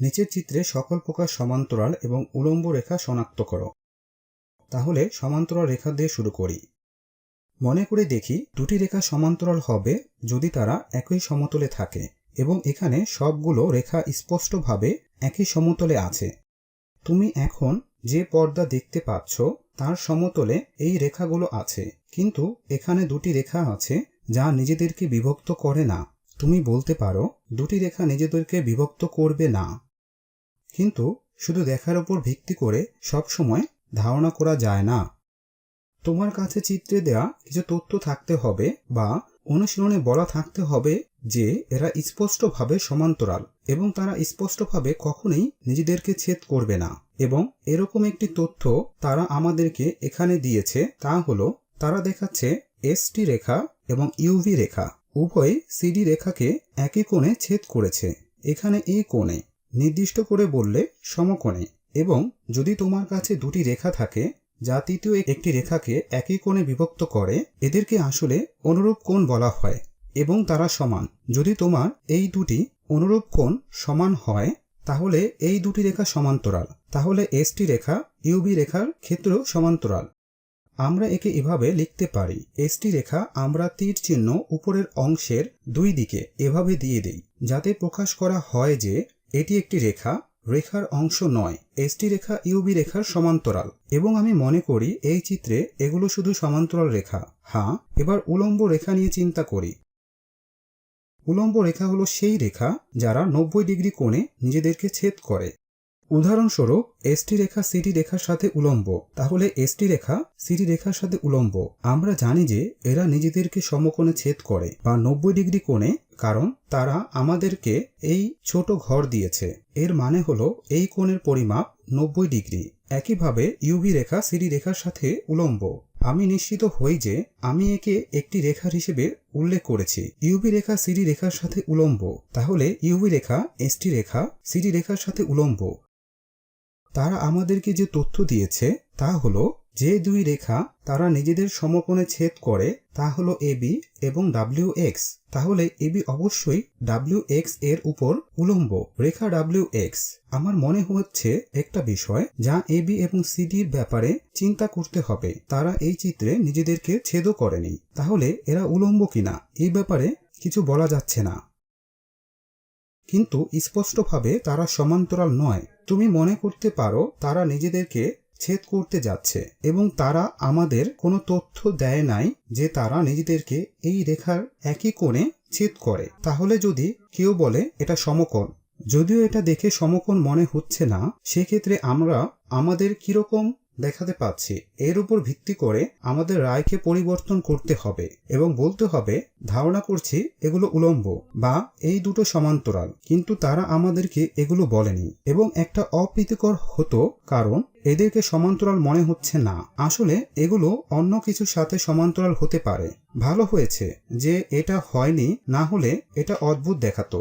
নিচের চিত্রে সকল প্রকার সমান্তরাল এবং উলম্ব রেখা শনাক্ত করো। তাহলে সমান্তরাল রেখা দিয়ে শুরু করি। মনে করে দেখি দুটি রেখা সমান্তরাল হবে যদি তারা একই সমতলে থাকে এবং এখানে সবগুলো রেখা স্পষ্টভাবে একই সমতলে আছে। তুমি এখন যে পর্দা দেখতে পাচ্ছ, তার সমতলে এই রেখাগুলো আছে, কিন্তু এখানে দুটি রেখা আছে যা নিজেদেরকে বিভক্ত করে না। তুমি বলতে পারো, দুটি রেখা নিজেদেরকে বিভক্ত করবে না। কিন্তু শুধু দেখার উপর ভিত্তি করে সবসময় ধারণা করা যায় না। তোমার কাছে চিত্রে দেয়া কিছু তথ্য থাকতে হবে বা অনুশীলনে বলা থাকতে হবে যে এরা স্পষ্টভাবে সমান্তরাল এবং তারা স্পষ্টভাবে কখনোই নিজেদেরকে ছেদ করবে না এবং এরকম একটি তথ্য তারা আমাদেরকে এখানে দিয়েছে তা হলো তারা দেখাচ্ছে এসটি রেখা এবং ইউভি রেখা। উভয় সিডি রেখাকে একই কোণে ছেদ করেছে। এখানে এই কোণে। নির্দিষ্ট করে বললে সমকোণে এবং যদি তোমার কাছে দুটি রেখা থাকে, যা তৃতীয় একটি রেখাকে একই কোণে বিভক্ত করে, এদেরকে আসলে অনুরূপ কোণ বলা হয় এবং তারা সমান। যদি তোমার এই দুটি অনুরূপ কোণ সমান হয়, তাহলে এই দুটি রেখা সমান্তরাল। তাহলে এসটি রেখা ইউবি রেখার ক্ষেত্র সমান্তরাল। আমরা একে এভাবে লিখতে পারি। এসটি রেখা আমরা তীর চিহ্ন উপরের অংশের দুই দিকে এভাবে দিয়ে দেই, যাতে প্রকাশ করা হয় যে এটি একটি রেখা, রেখার অংশ নয়, এসটি রেখা ইউবি রেখার সমান্তরাল। এবং আমি মনে করি এই চিত্রে এগুলো শুধু সমান্তরাল রেখা। হ্যাঁ এবার উলম্ব রেখা নিয়ে চিন্তা করি। উলম্ব রেখা হলো সেই রেখা যারা নব্বই ডিগ্রি কোণে নিজেদেরকে ছেদ করে। উদাহরণস্বরূপ, এসটি রেখা সিটি রেখার সাথে উলম্ব। তাহলে এসটি রেখা সিটি রেখার সাথে উলম্ব। আমরা জানি যে এরা নিজেদেরকে সমকোণে ছেদ করে বা নব্বই ডিগ্রি কোণে কারণ তারা আমাদেরকে এই ছোট ঘর দিয়েছে। এর মানে হলো এই কোণের পরিমাপ নব্বই ডিগ্রি। একইভাবে ইউভি রেখা সিডি রেখার সাথে উলম্ব। আমি নিশ্চিত হই যে আমি একে একটি রেখার হিসেবে উল্লেখ করেছি। ইউভি রেখা সিডি রেখার সাথে উলম্ব। তাহলে ইউভি রেখা এসটি রেখা, সিডি রেখার সাথে উলম্ব। তারা আমাদেরকে যে তথ্য দিয়েছে, তা হলো, যে দুই রেখা তারা নিজেদের সমকোণে ছেদ করে, তা হলো এবি এবং ডাব্লিউ এক্স। তাহলে এবি অবশ্যই ডাব্লিউ এক্সের উপর উলম্ব। রেখা ডাব্লিউ এক্স, আমার মনে হচ্ছে একটা বিষয় যা এবি এবং সিডির ব্যাপারে চিন্তা করতে হবে। তারা এই চিত্রে নিজেদেরকে ছেদও করেনি। তাহলে এরা উলম্ব কিনা এই ব্যাপারে কিছু বলা যাচ্ছে না। কিন্তু স্পষ্টভাবে তারা সমান্তরাল নয়। তুমি মনে করতে পারো, তারা নিজেদেরকে ছেদ করতে যাচ্ছে এবং তারা আমাদের কোনো তথ্য দেয় নাই যে তারা নিজেদেরকে এই রেখার একই কোণে ছেদ করে। তাহলে যদি কেউ বলে, এটা সমকোণ। যদিও এটা দেখে সমকোণ মনে হচ্ছে না, সেক্ষেত্রে আমরা আমাদের কীরকম দেখাতে পাচ্ছি। এর উপর ভিত্তি করে আমাদের রায়কে পরিবর্তন করতে হবে এবং বলতে হবে, ধারণা করছি এগুলো উলম্ব বা এই দুটো সমান্তরাল, কিন্তু তারা আমাদেরকে এগুলো বলেনি এবং একটা অপ্রীতিকর হতো কারণ এদেরকে সমান্তরাল মনে হচ্ছে না। আসলে এগুলো অন্য কিছুর সাথে সমান্তরাল হতে পারে। ভালো হয়েছে যে এটা হয়নি, না হলে এটা অদ্ভুত দেখাতো।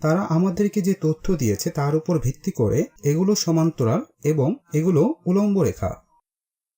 তারা আমাদেরকে যে তথ্য দিয়েছে তার উপর ভিত্তি করে এগুলো সমান্তরাল এবং এগুলো উলম্ব রেখা